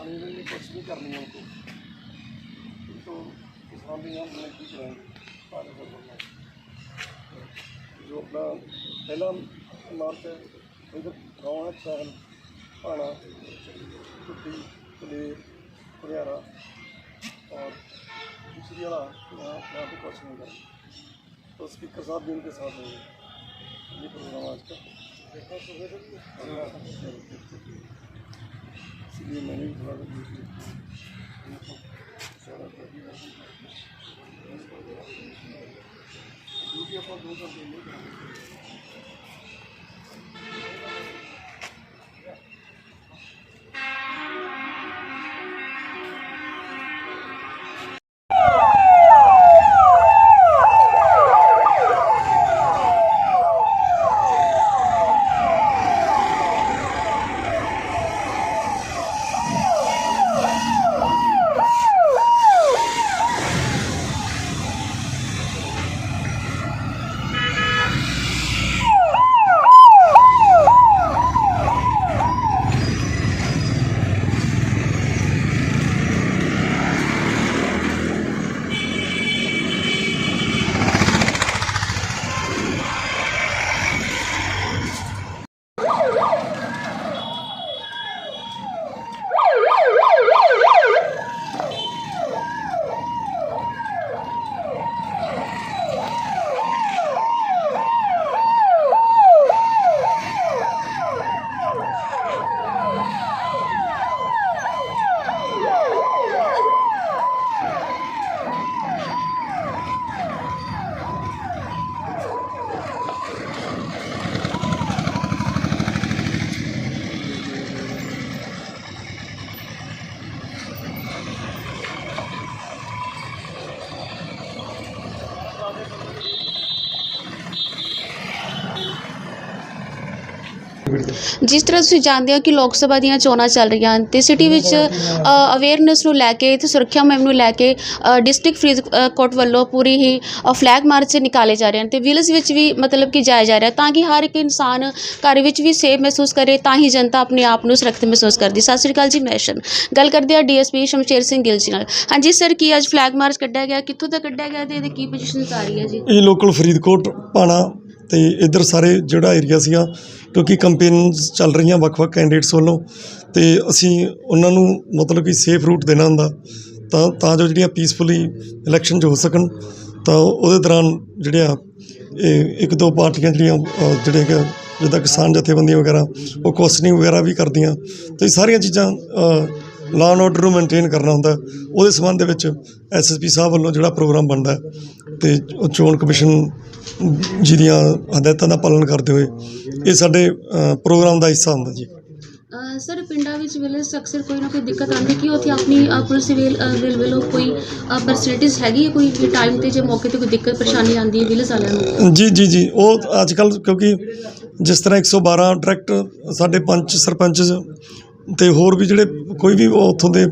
किसानी के लिए कुछ नहीं करनी है उनको। तो किसान भी हम नहीं कुछ रहेंगे जो अपना पहला मार्च है इधर गाँव है सहल पाना कुट्टी कलेर कुरियारा और दूसरी वाला यहाँ यहाँ पे कुछ नहीं करेंगे तो स्पीकर साहब भी उनके साथ होंगे। ये प्रोग्राम आज का। इसलिए मैंने भी थोड़ा ड्यूटी अपन दो कर ਜਿਸ ਤਰ੍ਹਾਂ ਤੁਸੀਂ ਜਾਣਦੇ ਹੋ ਕਿ ਲੋਕ ਸਭਾ ਦੀਆਂ ਚੋਣਾਂ ਚੱਲ ਰਹੀਆਂ ਹਨ ਤੇ ਸਿਟੀ ਵਿੱਚ ਅਵੇਅਰਨੈਸ ਨੂੰ ਲੈ ਕੇ ਤੇ ਸੁਰੱਖਿਆ ਮੁਹਿੰਮ ਨੂੰ ਲੈ ਕੇ ਡਿਸਟ੍ਰਿਕਟ ਫਰੀਦਕੋਟ ਵੱਲੋਂ ਪੂਰੀ ਹੀ ਫਲੈਗ ਮਾਰਚ ਨਿਕਾਲੇ ਜਾ ਰਹੇ ਹਨ ਤੇ ਵਿਲਸ ਵਿੱਚ ਵੀ ਮਤਲਬ ਕਿ ਜਾਇਆ ਜਾ ਰਿਹਾ ਤਾਂ ਕਿ ਹਰ ਇੱਕ ਇਨਸਾਨ ਘਰ ਵਿੱਚ ਵੀ ਸੇਫ ਮਹਿਸੂਸ ਕਰੇ ਤਾਂ ਹੀ ਜਨਤਾ ਆਪਣੇ ਆਪ ਨੂੰ ਸੁਰੱਖਿਅਤ ਮਹਿਸੂਸ ਕਰਦੀ। ਸਤਿ ਸ੍ਰੀ ਅਕਾਲ ਜੀ ਮੈਂ ਸ਼ਨ ਗੱਲ ਕਰਦੇ ਹਾਂ ਡੀਐਸਪੀ ਸ਼ਮਸ਼ੇਰ ਸਿੰਘ ਗਿੱਲ ਜੀ ਨਾਲ। ਹਾਂਜੀ ਸਰ ਕੀ ਅੱਜ ਫਲੈਗ ਮਾਰਚ ਕੱਢਿਆ ਗਿਆ? ਕਿੱਥੋਂ ਤੱਕ ਕੱਢਿਆ ਗਿਆ ਤੇ ਇਹਦੇ ਕੀ ਪੋਜੀਸ਼ਨਸ ਆ ਰਹੀ ਹੈ ਜੀ? ਇਹ ਲੋਕਲ ਫਰੀਦਕੋਟ ਪਾਣਾ ਤੇ ਇਧਰ ਸਾਰੇ ਜਿਹੜਾ ਏਰੀਆ ਸੀਗਾ ਕਿਉਂਕਿ ਕੰਪੇਨਸ ਚੱਲ ਰਹੀਆਂ ਵੱਖ-ਵੱਖ ਕੈਂਡੀਡੇਟਸ ਵੱਲੋਂ ਤੇ ਅਸੀਂ ਉਹਨਾਂ ਨੂੰ ਮਤਲਬ ਕਿ ਸੇਫ ਰੂਟ ਦੇਣਾ ਹੁੰਦਾ ਤਾਂ ਤਾਂ ਜੋ ਜਿਹੜੀਆਂ ਪੀਸਫੁਲੀ ਇਲੈਕਸ਼ਨ ਹੋ ਸਕਣ ਤਾਂ ਉਹਦੇ ਦੌਰਾਨ ਜਿਹੜੇ ਆ ਇਹ ਇੱਕ ਦੋ ਪਾਰਟੀਆਂ ਜਿਹੜੀਆਂ ਅ, ਜਿਹੜੇ ਕਿ ਜਿੱਦਾਂ ਕਿਸਾਨ ਜਥੇਬੰਦੀਆਂ ਵਗੈਰਾ ਉਹ ਕੁਐਸਚਨਿੰਗ ਵਗੈਰਾ ਵੀ ਕਰਦੀਆਂ ਤੇ ਇਹ ਸਾਰੀਆਂ ਚੀਜ਼ਾਂ ਲਾਅ ਐਂਡ ਆਰਡਰ ਨੂੰ ਮੇਨਟੇਨ ਕਰਨਾ ਹੁੰਦਾ। ਉਹਦੇ ਸੰਬੰਧ ਦੇ ਵਿੱਚ ਐਸਐਸਪੀ ਸਾਹਿਬ ਵੱਲੋਂ ਜਿਹੜਾ ਪ੍ਰੋਗਰਾਮ ਬਣਦਾ ਤੇ ਚੋਣ ਕਮਿਸ਼ਨ ਜੀ ਦੀਆਂ ਹਦਾਇਤਾਂ ਦਾ ਪਾਲਣ ਕਰਦੇ ਹੋਏ ਇਹ ਸਾਡੇ ਪ੍ਰੋਗਰਾਮ ਦਾ ਹਿੱਸਾ ਹੁੰਦਾ ਜੀ। ਸਰ ਪਿੰਡਾਂ ਵਿੱਚ ਵਿਲੇਜ ਅਕਸਰ ਕੋਈ ਨਾ ਕੋਈ ਦਿੱਕਤ ਆਉਂਦੀ ਕਿ ਉੱਥੇ ਆਪਣੀ ਪੁਲਿਸ ਵੇਲ ਵਿਲ ਵੱਲੋਂ ਕੋਈ ਫੈਸਿਲਿਟੀਜ਼ ਹੈਗੀ ਹੈ? ਕੋਈ ਟਾਈਮ ਤੇ ਜੇ ਮੌਕੇ ਤੇ ਕੋਈ ਦਿੱਕਤ ਪਰੇਸ਼ਾਨੀ ਆਉਂਦੀ ਹੈ ਵਿਲੇਜ ਵਾਲਿਆਂ ਨੂੰ? ਜੀ ਜੀ ਜੀ। ਉਹ ਅੱਜ ਕੱਲ ਕਿਉਂਕਿ ਜਿਸ ਤਰ੍ਹਾਂ 112 ਡਾਇਰੈਕਟ ਸਾਡੇ ਪੰਚ ਸਰਪੰਚ ਅਤੇ ਹੋਰ ਵੀ ਜਿਹੜੇ ਕੋਈ ਵੀ ਉਹ ਉੱਥੋਂ ਦੇ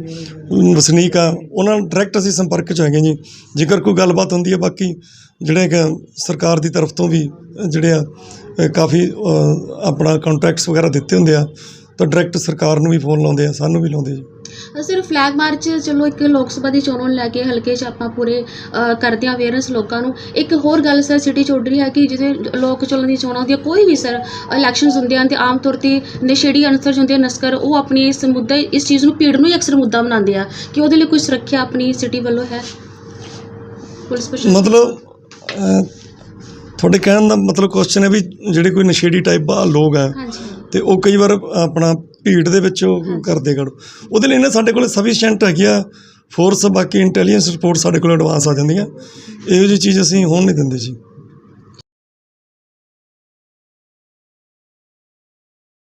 ਵਸਨੀਕ ਆ, ਉਹਨਾਂ ਨਾਲ ਡਾਇਰੈਕਟ ਅਸੀਂ ਸੰਪਰਕ 'ਚ ਹੈਗੇ ਜੀ। ਜੇਕਰ ਕੋਈ ਗੱਲਬਾਤ ਹੁੰਦੀ ਹੈ ਬਾਕੀ, ਜਿਹੜੇ ਕਿ ਸਰਕਾਰ ਦੀ ਤਰਫ ਤੋਂ ਵੀ ਜਿਹੜੇ ਆ ਕਾਫੀ ਆਪਣਾ ਕੰਟੈਕਟਸ ਵਗੈਰਾ ਦਿੱਤੇ ਹੁੰਦੇ ਆ, ਤਾਂ ਡਾਇਰੈਕਟ ਸਰਕਾਰ ਨੂੰ ਵੀ ਫੋਨ ਲਾਉਂਦੇ ਆ, ਸਾਨੂੰ ਵੀ ਲਾਉਂਦੇ ਜੀ। ਅ, ਸਰ ਫਲੈਗ ਮਾਰਚ ਚਲੋ ਇੱਕ ਲੋਕ ਸਭਾ ਦੀ ਚੋਣ ਨੂੰ ਲੈ ਕੇ ਹਲਕੇ 'ਚ ਆਪਾਂ ਪੂਰੇ ਕਰਦੇ ਹਾਂ ਅਵੇਅਰਨੈਸ ਲੋਕਾਂ ਨੂੰ। ਇੱਕ ਹੋਰ ਗੱਲ ਸਰ ਸਿਟੀ 'ਚ ਉੱਡ ਰਹੀ ਹੈ ਕਿ ਜਿਹਦੇ ਲੋਕ ਚੋਣਾਂ ਦੀ ਚੋਣਾਂ ਹੁੰਦੀਆਂ ਕੋਈ ਵੀ ਸਰ ਇਲੈਕਸ਼ਨਸ ਹੁੰਦੇ ਹਨ ਤੇ ਆਮ ਤੌਰ ਤੇ ਨਸ਼ੇੜੀ ਅਨਸਰ ਹੁੰਦੇ ਆ ਨਸਕਰ ਉਹ ਆਪਣੀ ਇਸ ਮੁੱਦਾ ਇਸ ਚੀਜ਼ ਨੂੰ ਭੀੜ ਨੂੰ ਹੀ ਅਕਸਰ ਮੁੱਦਾ ਬਣਾਉਂਦੇ ਆ। ਕਿ ਉਹਦੇ ਲਈ ਕੋਈ ਸੁਰੱਖਿਆ ਆਪਣੀ ਸਿਟੀ ਵੱਲੋਂ ਹੈ? ਪੁਲਿਸ ਪ੍ਰਸ਼ਾਸਨ ਮਤਲਬ ਤੁਹਾਡੇ ਕਹਿਣ ਦਾ ਮਤਲਬ ਕੁਐਸਚਨ ਹੈ ਵੀ ਜਿਹੜੇ ਕੋਈ ਨਸ਼ੇੜੀ ਟਾਈਪ ਆ ਲੋਕ ਆ ਹਾਂਜੀ। ਤੇ ਉਹ ਕਈ ਵਾਰ ਆਪਣਾ ਭੀੜ ਦੇ ਵਿੱਚ ਉਹ ਕਰਦੇ ਗੜ। ਉਹਦੇ ਲਈ ਨਾ ਸਾਡੇ ਕੋਲ ਸਫੀਸ਼ੀਐਂਟ ਹੈਗੀ ਆ ਫੋਰਸ ਬਾਕੀ ਇੰਟੈਲੀਜੈਂਸ ਰਿਪੋਰਟ ਸਾਡੇ ਕੋਲ ਐਡਵਾਂਸ ਆ ਜਾਂਦੀਆਂ। ਇਹੋ ਜਿਹੀ ਚੀਜ਼ ਅਸੀਂ ਹੋਣ ਨਹੀਂ ਦਿੰਦੇ ਜੀ।